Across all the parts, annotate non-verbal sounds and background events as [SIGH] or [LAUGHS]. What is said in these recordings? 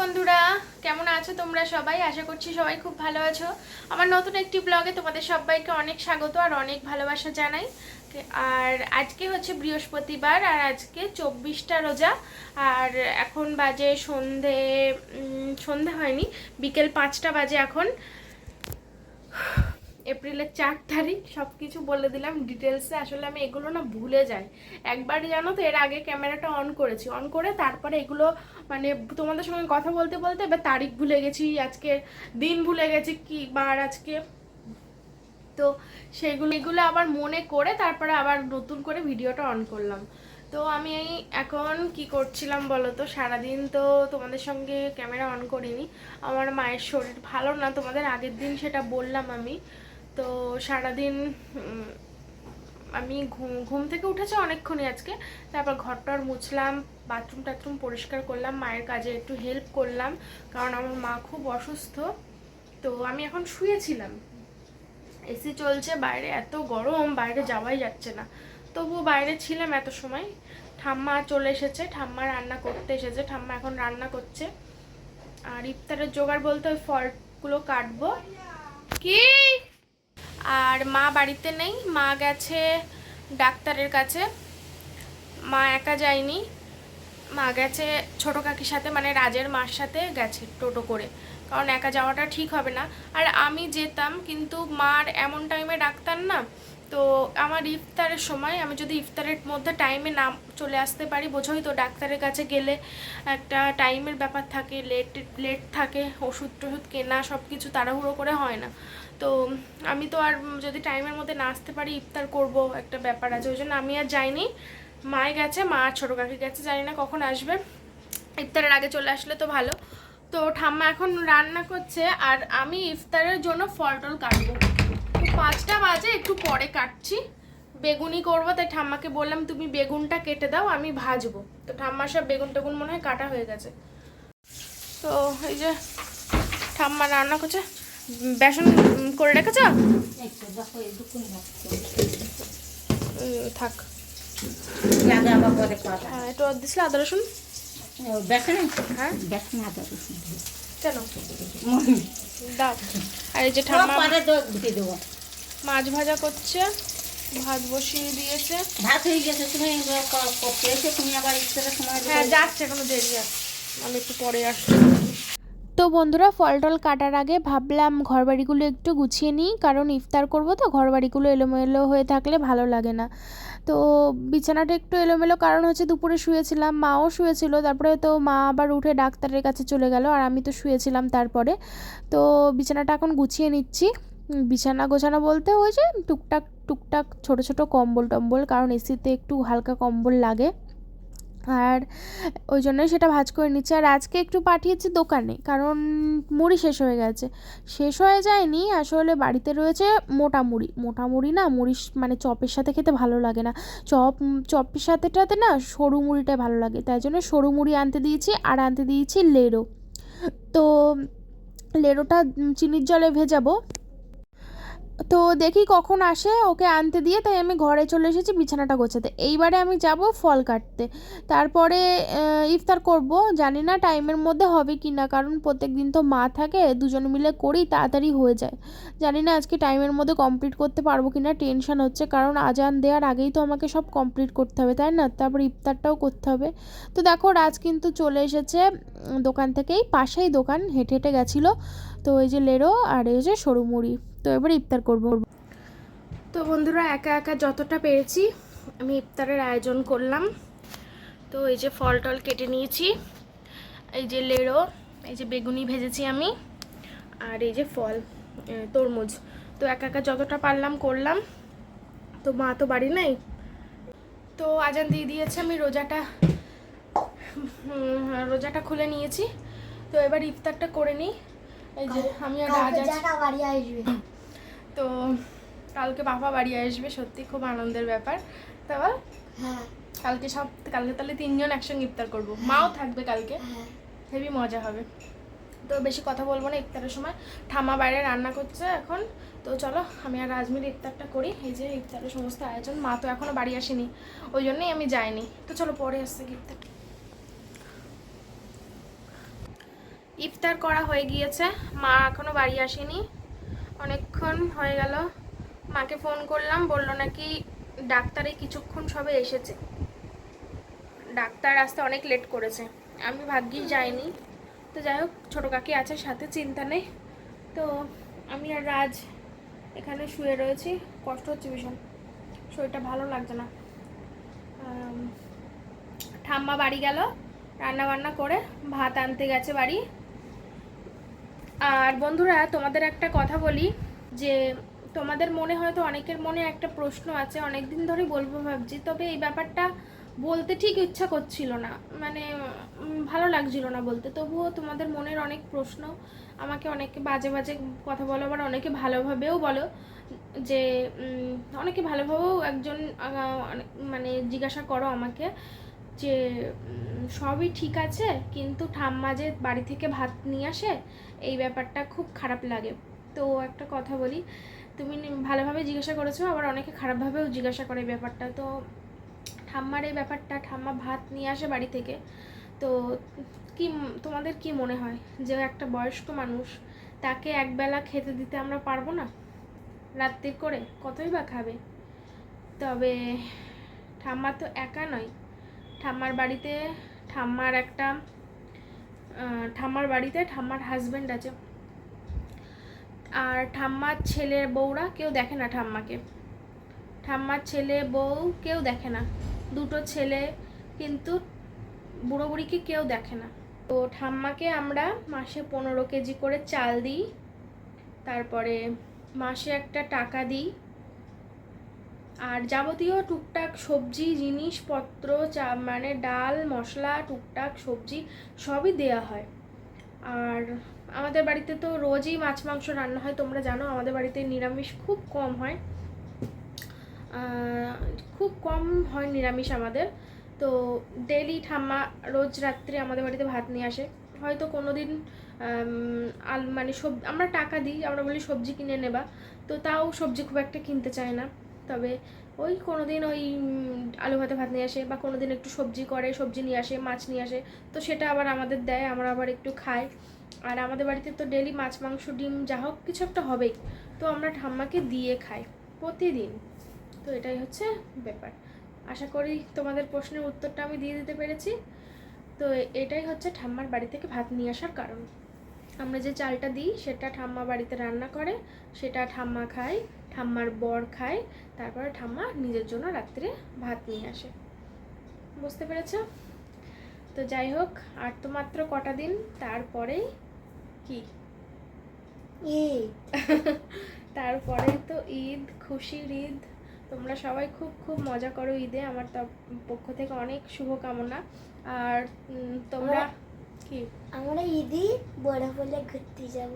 বন্ধুরা? কেমন আছো তোমরা সবাই? আশা করছি সবাই খুব ভালো আছো। আমার নতুন একটি ব্লগে তোমাদের সবাইকে অনেক স্বাগত আর অনেক ভালোবাসা জানাই। আর আজকে হচ্ছে বৃহস্পতিবার আর আজকে চব্বিশটা রোজা। আর এখন বাজে সন্ধে সন্ধে হয়নি, বিকেল পাঁচটা বাজে এখন। এপ্রিলের চার তারিখ সব কিছু বলে দিলাম। ডিটেলসে আসলে আমি এগুলো না ভুলে যাই। একবার জানো তো, এর আগে ক্যামেরাটা অন করেছি। অন করে তারপরে এগুলো মানে তোমাদের সঙ্গে কথা বলতে বলতে এবার তারিখ ভুলে গেছি, আজকে দিন ভুলে গেছি কি বার আজকে। তো সেগুলো, এগুলো আবার মনে করে তারপরে আবার নতুন করে ভিডিওটা অন করলাম। তো আমি এখন কি করছিলাম বলো তো? সারাদিন তো তোমাদের সঙ্গে ক্যামেরা অন করিনি। আমার মায়ের শরীর ভালো না, তোমাদের আগের দিন সেটা বললাম আমি। তো সারাদিন আমি ঘুম ঘুম থেকে উঠেছি অনেকক্ষণই আজকে। তারপর ঘরটর মুছলাম বাথরুম টাথরুম পরিষ্কার করলাম, মায়ের কাজে একটু হেল্প করলাম, কারণ আমার মা খুব অসুস্থ। তো আমি এখন শুয়েছিলাম। এসি চলছে, বাইরে এত গরম, বাইরে যাওয়াই যাচ্ছে না। তবু বাইরে ছিলাম এত সময়। ঠাম্মা চলে এসেছে, ঠাম্মা রান্না করতে এসেছে, ঠাম্মা এখন রান্না করছে। আর ইফতারের জোগাড় বলতে ওই ফলগুলো কাটবো। কি? আর মা বাড়িতে নেই, মা গেছে ডাক্তারের কাছে। মা একা যায়নি, মা গেছে ছোটো কাকির সাথে মানে রাজের মার সাথে গেছে টোটো করে। কারণ একা যাওয়াটা ঠিক হবে না। আর আমি যেতাম, কিন্তু মার এমন টাইমে ডাক্তার না তো আমার ইফতারের সময় আমি যদি ইফতারের মধ্যে টাইমে না চলে আসতে পারি, বোঝোই তো ডাক্তারের কাছে গেলে একটা টাইমের ব্যাপার থাকে লেট লেট থাকে, ওষুধ টষুধ কেনা সব কিছু তাড়াহুড়ো করে হয় না। তো আমি তো আর যদি টাইমের মধ্যে না আসতে পারি, ইফতার করব একটা ব্যাপার আছে, ওই জন্য আমি আর যাইনি। মায়ে গেছে, মা আর ছোটো কাকি গেছে, জানি না কখন আসবে। ইফতারের আগে চলে আসলে তো ভালো। তো ঠাম্মা এখন রান্না করছে, আর আমি ইফতারের জন্য ফল টল কাটবো পাঁচটা বাজে একটু পরে কাটছি। বেগুনি করব তাই ঠাম্মাকে বললাম তুমি বেগুনটা কেটে দাও আমি ভাজবো। তো ঠাম্মার সব বেগুন টেগুন মনে হয় কাটা হয়ে গেছে। তো এই যে ঠাম্মা রান্না করছে। বেসন করে রেখেছ? থাক। হ্যাঁ একটু আর আদা রসুন? হ্যাঁ। কেন? দাও। আর এই যে ঠাম্মা দিয়ে দেবো। মাছ ভাজা করছে ভাত বসিয়ে দিয়েছে। ভাত হয়ে গেছে তুমি করতে এসে তুমি আবার ইফতারের সময় হ্যাঁ যাচ্ছে কোনো দেরি আছে আমি একটু পরে আসছি। তো বন্ধুরা ফল টল কাটার আগে ভাবলাম ঘরবাড়িগুলো একটু গুছিয়ে নিই কারণ ইফতার করব তো ঘরবাড়িগুলো এলোমেলো হয়ে থাকলে ভালো লাগে না। তো বিছানাটা একটু এলোমেলো কারণ হচ্ছে দুপুরে শুয়েছিলাম মাও শুয়েছিল তারপরে তো মা আবার উঠে ডাক্তারের কাছে চলে গেল আর আমি তো শুয়েছিলাম তারপরে। তো বিছানাটা এখন গুছিয়ে নিচ্ছি। বিছানা গোছানো বলতে ওই যে টুকটাক টুকটাক ছোট ছোট কম্বল টম্বল কারণ এসিতে একটু হালকা কম্বল লাগে। আর ওই জন্যই সেটা ভাজ করে নিচ্ছে। আর আজকে একটু পাঠিয়েছি দোকানে কারণ মুড়ি শেষ হয়ে গেছে। শেষ হয়ে যায়নি আসলে বাড়িতে রয়েছে মোটা মুড়ি। মোটা মুড়ি না মুড়ি মানে চপের সাথে খেতে ভালো লাগে না। চপ চপের সাথেটাতে না সরু মুড়িটা ভালো লাগে। তাই জন্য সরু মুড়ি আনতে দিয়েছি আর আনতে দিয়েছি লেড়ো তো উম, চিনির জলে ভেজাবো। তো দেখি কখন আসে, ওকে আনতে দিয়ে তাই আমি ঘরে চলে এসেছি বিছানাটা গোছাতে। এইবারে আমি যাব ফল কাটতে। তারপরে ইফতার করব। জানি না টাইমের মধ্যে হবে কি না, কারণ প্রত্যেক দিন তো মা থাকে, দুজন মিলে করি, তাড়াতাড়ি হয়ে যায়। জানি না আজকে টাইমের মধ্যে কমপ্লিট করতে পারব কি না টেনশন হচ্ছে, কারণ আজান দেওয়ার আগেই তো আমাকে সব কমপ্লিট করতে হবে, তাই না? তারপর ইফতারটাও করতে হবে। তো দেখো, রাজ কিন্তু চলে এসেছে দোকান থেকেই, পাশেই দোকান, হেঁটে হেঁটে গেছিল। তো এই যে লেরো আর এই যে সরু মুড়ি। তো এবার ইফতার করব। তো বন্ধুরা একা একা যতটা পেরেছি আমি ইফতারের আয়োজন করলাম। তো এই যে ফল টল কেটে নিয়েছি এই যে লেড়ো এই যে বেগুনি ভেজেছি আমি আর এই যে ফল তরমুজ। তো একা একা যতটা পারলাম করলাম। তো মা তো বাড়ি নাই। তো আজান দিয়ে দিয়েছে আমি রোজাটা রোজাটা খুলে নিয়েছি। তো এবার ইফতারটা করে নিই। এই যে আমি আর রাজ বাড়ি আসবে। তো কালকে বাবা বাড়ি আসবে সত্যি খুব আনন্দের ব্যাপার। তা হ্যাঁ। কালকে সব কালকে তাহলে তিনজন একসঙ্গে ইফতার করব। মাও থাকবে কালকে। হ্যাঁ। হেভি মজা হবে। তো বেশি কথা বলব না ইফতারের সময়। ঠাম্মা বাইরে রান্না করছে এখন। তো চলো আমি আর রাজমির ইফতারটা করি। এই যে ইফতারের সমস্ত আয়োজন। মা তো এখনও বাড়ি আসেনি ওই জন্যই আমি যাইনি। তো চলো পরে আসছে ইফতার ইফতার করা হয়ে গিয়েছে। মা এখনও বাড়ি আসেনি। অনেকক্ষণ হয়ে গেল। মাকে ফোন করলাম, বলল নাকি ডাক্তারে কিছুক্ষণ সবে এসেছে। ডাক্তার আসতে অনেক লেট করেছে। আমি ভাগ্যিস যাইনি। তো যাই হোক, ছোটো কাকি আছে, সাথে চিন্তা নেই। তো আমি আর রাজ এখানে শুয়ে রয়েছি। কষ্ট হচ্ছে ভীষণ। শরীরটা ভালো লাগছে না। ঠাম্মা বাড়ি গেল। রান্না বান্না করে ভাত আনতে গেছে বাড়ি। আর বন্ধুরা, তোমাদের একটা কথা বলি, যে তোমাদের মনে হয়তো অনেকের মনে একটা প্রশ্ন আছে অনেক দিন ধরেই বলব ভাবছি, তবে এই ব্যাপারটা বলতে ঠিক ইচ্ছা করছিল না মানে ভালো লাগছিল না বলতে। তবুও তোমাদের মনের অনেক প্রশ্ন, আমাকে অনেকে বাজে বাজে কথা বলো, আবার অনেকে ভালোভাবেও বলো, যে অনেকে ভালোভাবেও একজন মানে জিজ্ঞাসা করো আমাকে। যে সবই ঠিক আছে, কিন্তু ঠাম্মা যে বাড়ি থেকে ভাত নিয়ে আসে, এই ব্যাপারটা খুব খারাপ লাগে। তো একটা কথা বলি, তুমি ভালোভাবে জিজ্ঞাসা করেছ, আবার অনেকে খারাপভাবেও জিজ্ঞাসা করে ব্যাপারটা। তো ঠাম্মার এই ব্যাপারটা, ঠাম্মা ভাত নিয়ে আসে বাড়ি থেকে, তো কি, তোমাদের কি মনে হয় যে একটা বয়স্ক মানুষ, তাকে একবেলা খেতে দিতে আমরা পারব না? রাত্রির করে কতই বা খাবে? তবে ঠাম্মা তো একা নয়। ঠাম্মার বাড়িতে, ঠাম্মার একটা ঠাম্মার বাড়িতে ঠাম্মার হাজব্যান্ড আছে। আর ঠাম্মার ছেলের বউরা কেউ দেখে না ঠাম্মাকে। ঠাম্মার ছেলে বউ কেউ দেখে না। দুটো ছেলে কিন্তু বুড়ো বুড়িকে কেউ দেখে না। তো ঠাম্মাকে আমরা মাসে পনেরো কেজি করে চাল দিই, তারপরে মাসে একটা টাকা দিই। আর যাবতীয় টুকটাক সবজি, জিনিসপত্র, চা মানে ডাল, মশলা, টুকটাক সবজি সবই দেয়া হয়। আর আমাদের বাড়িতে তো রোজই মাছ, মাংস রান্না হয়, তোমরা জানো, আমাদের বাড়িতে নিরামিষ খুব কম হয়। খুব কম হয় নিরামিষ আমাদের। তো ডেলি ঠাম্মা রোজ রাত্রে আমাদের বাড়িতে ভাত নিয়ে আসে। হয়তো কোনো দিন মানে সব, আমরা টাকা দিই, আমরা বলি সবজি কিনে নেবা। তো তাও সবজি খুব একটা কিনতে চায় না। তবে ওই কোনো দিন ওই আলু ভাতে ভাত নিয়ে আসে বা কোনো দিন একটু সবজি করে, সবজি নিয়ে আসে, মাছ নিয়ে আসে, তো সেটা আবার আমাদের দেয়, আমরা আবার একটু খাই। আর আমাদের বাড়িতে তো ডেলি মাছ, মাংস, ডিম, যা হোক, কিছু একটা হবেই। তো আমরা ঠাম্মাকে দিয়ে খাই প্রতিদিন। তো এটাই হচ্ছে ব্যাপার। আশা করি তোমাদের প্রশ্নের উত্তরটা আমি দিয়ে দিতে পেরেছি। তো এটাই হচ্ছে ঠাম্মার বাড়ি থেকে ভাত নিয়ে আসার কারণ। আমরা যে চালটা দিই সেটা ঠাম্মা বাড়িতে রান্না করে সেটা ঠাম্মা খায় ঠাম্মার বর খায় তারপরে ঠাম্মা নিজের জন্য রাত্রে ভাত নিয়ে আসে। বুঝতে পেরেছ? তো যাই হোক আর তো মাত্র কটা দিন তারপরেই কি? [LAUGHS] তারপরে তো ঈদ খুশির ঈদ। তোমরা সবাই খুব খুব মজা করো ঈদে। আমার পক্ষ থেকে অনেক শুভকামনা। আর তোমরা কি? আমরা ঈদি বড় বলে ঘুরতে যাব।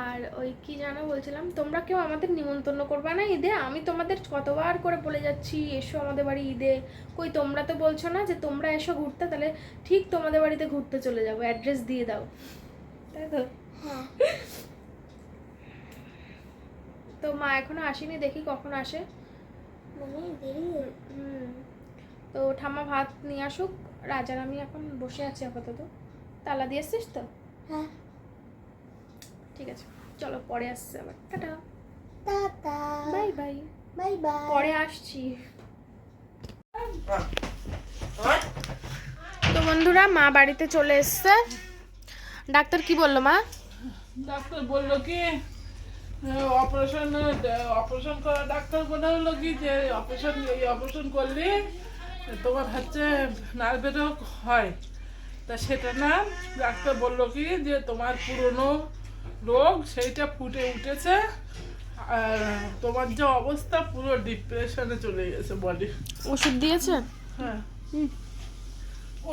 আর ওই কি জানো বলছিলাম তোমরা কেউ আমাদের নিমন্ত্রণ করবে না ঈদে? আমি তোমাদের কতবার করে বলে যাচ্ছি এসো আমাদের বাড়ি ঈদে। কই তোমরা তো বলছো না যে তোমরা এসো ঘুরতে তাহলে ঠিক তোমাদের বাড়িতে ঘুরতে চলে যাব অ্যাড্রেস দিয়ে দাও। তাই তো? হ্যাঁ। তো মা এখনও আসেনি দেখি কখন আসে। মানে তো ঠাম্মা ভাত নিয়ে আসুক। রাজার আমি এখন বসে আছি আপাতত। তালা দিয়ে এসছিস তো? হ্যাঁ। ঠিক আছে চলো পরে আসছে আবার। Tata. Tata. Bye bye. Bye bye. পরে আসছি। তো বন্ধুরা মা বাড়িতে চলে এসছে। ডাক্তার কি বলল মা? ডাক্তার বলল কি অপারেশন অপারেশন করা ডাক্তার বলে হলো কি যে অপারেশন এই অপারেশন করলে তোমার হচ্ছে নার্ভেরও হয়। তা সেটা না ডাক্তার বলল কি যে তোমার পুরনো রোগ সেইটা ফুটে উঠেছে আর তোমার যে অবস্থা পুরো ডিপ্রেশনে চলে গেছে বডি ওষুধ দিয়েছে? হ্যাঁ।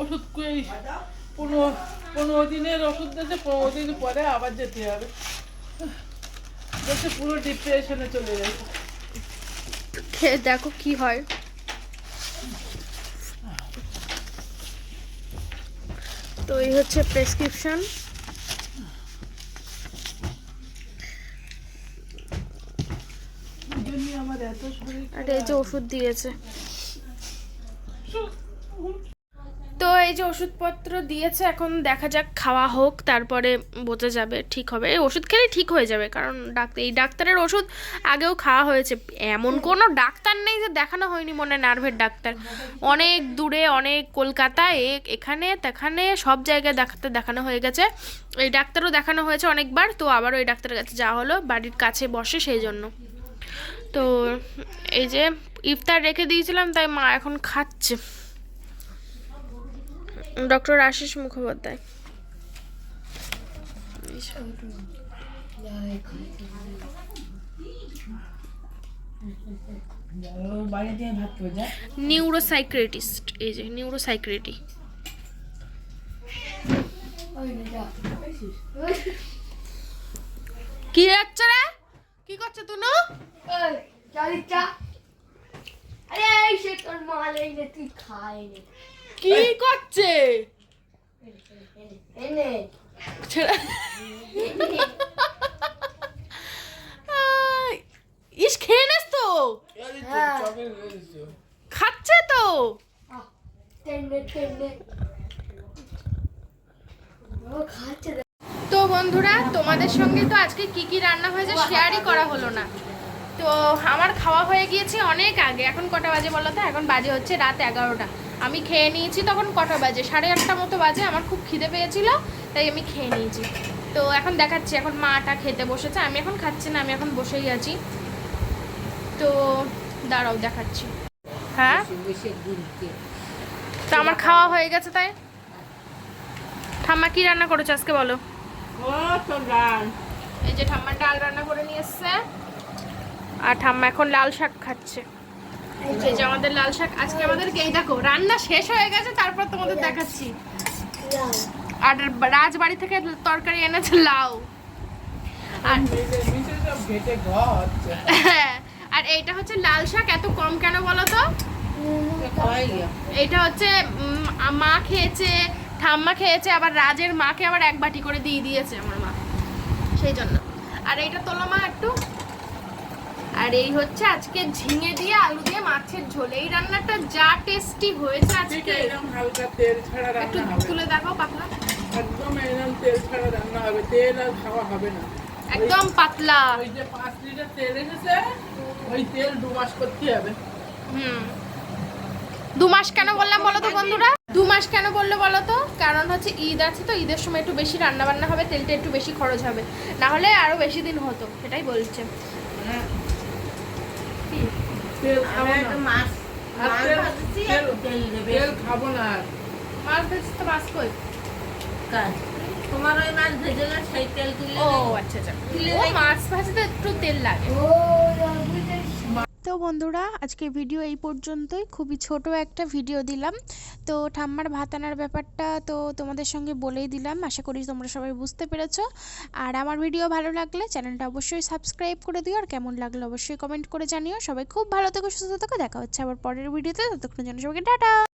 ওষুধ কই? পনেরো পনেরো দিনের ওষুধ দিয়েছে পনেরো দিন পরে আবার যেতে হবে। বলছে পুরো ডিপ্রেশনে চলে গেছে। দেখো কি হয়। তো এই হচ্ছে প্রেসক্রিপশন আমার এত শরীর আর এই যে ওষুধ দিয়েছে তো এই যে ওষুধপত্র দিয়েছে এখন দেখা যাক খাওয়া হোক তারপরে বোঝা যাবে ঠিক হবে। এই ওষুধ খেলে ঠিক হয়ে যাবে কারণ ডাক্তার এই ডাক্তারের ওষুধ আগেও খাওয়া হয়েছে। এমন কোনো ডাক্তার নেই যে দেখানো হয়নি মনে নার্ভের ডাক্তার। অনেক দূরে অনেক কলকাতায় এখানে তেখানে সব জায়গায় দেখাতে দেখানো হয়ে গেছে। এই ডাক্তারও দেখানো হয়েছে অনেকবার তো আবারও এই ডাক্তারের কাছে যাওয়া হলো বাড়ির কাছে বসে সেই জন্য। তো এই যে ইফতার রেখে দিয়েছিলাম তাই মা এখন খাচ্ছে। ডক্টর আশিস মুখোপাধ্যায়। নিউরোসাইক্রেটিস্ট এই যে নিউরোসাইক্রেটি কি যাচ্ছে রে? কি করছে তুনু? আরে এই সে তোর মাল এই তুই নে কি করছে? ইস, খেয়ে নেস তো। খাচ্ছে তো। তো বন্ধুরা, তোমাদের সঙ্গে তো আজকে কি কি রান্না হয়েছে শেয়ারই করা হলো না। তো আমার খাওয়া হয়ে গিয়েছে অনেক আগে। এখন কটা বাজে বলো তো? এখন বাজে হচ্ছে রাত এগারোটা। আমি খেয়ে নিয়েছি তখন কটা বাজে? সাড়ে আটটা মতো বাজে, আমার খুব খিদে পেয়েছিল, তাই আমি খেয়ে নিয়েছি। তো এখন দেখাচ্ছি, এখন মাটা খেতে বসেছে, আমি এখন খাচ্ছি না, আমি এখন বসেই আছি। তো দাঁড়াও, দেখাচ্ছি। হ্যাঁ? তো আমার খাওয়া হয়ে গেছে তাই? ঠাম্মা কি রান্না করেছে আজকে বলো? এই যে ঠাম্মা ডাল রান্না করে নিয়ে এসছে, আর ঠাম্মা এখন লাল শাক খাচ্ছে। আমাদের লাল শাক, আজকে আমাদের এই দেখো, রান্না শেষ হয়ে গেছে, তারপর তোমাদের দেখাচ্ছি। আর রাজবাড়ি থেকে তরকারি এনেছে লাউ। আর [LAUGHS] এইটা হচ্ছে লাল শাক, এত কম কেন বলো তো? এটা হচ্ছে মা খেয়েছে, ঠাম্মা খেয়েছে, আবার রাজের মাকে আবার এক বাটি করে দিয়ে দিয়েছে আমার মা। সেই জন্য। আর এইটা তোলো মা একটু? আর এই হচ্ছে আজকে ঝিঙে দিয়ে আলু দিয়ে মাছের ঝোল। এই রান্নাটা যা টেস্টি হয়েছে আজকে। হালকা তেল ছাড়া একটু তুলে দেখো পাতলা। একদম এরকম তেল ছাড়া রান্না হবে তেল আর খাওয়া হবে না। একদম পাতলা। ওই যে পাঁচ লিটার তেল এসেছে ওই তেল দু মাস করতে হবে। হুম। দু মাস কেন বললাম বলো তো বন্ধুরা? দু মাস কেন বলল বলো তো? কারণ হচ্ছে ঈদ আছে তো ঈদের সময় একটু বেশি রান্না বান্না হবে তেলটা একটু বেশি খরচ হবে। না হলে আরও বেশি দিন হতো সেটাই বলছে। তেল খাব না। মাছ তেল- খাব না মাছ ভেজে তো মাছ কই? তোমার ওই মাছ ভেজে না সেই তেল তুলে ও আচ্ছা আচ্ছা। মাছ ভাজতে একটু তেল লাগে। ও তো বন্ধুরা আজকে ভিডিও এই পর্যন্তই। খুবই ছোট একটা ভিডিও দিলাম। তো ঠাম্মার ভাত আনার ব্যাপারটা তো তোমাদের সঙ্গে বলেই দিলাম। আশা করি তোমরা সবাই বুঝতে পেরেছ। আর আমার ভিডিও ভালো লাগলে চ্যানেলটা অবশ্যই সাবস্ক্রাইব করে দিও। আর কেমন লাগল অবশ্যই কমেন্ট করে জানিও। সবাই খুব ভালো থেকো, সুস্থ থেকো। দেখা হচ্ছে আবার পরের ভিডিওতে ততক্ষণ জন্য সবাইকে টাটা!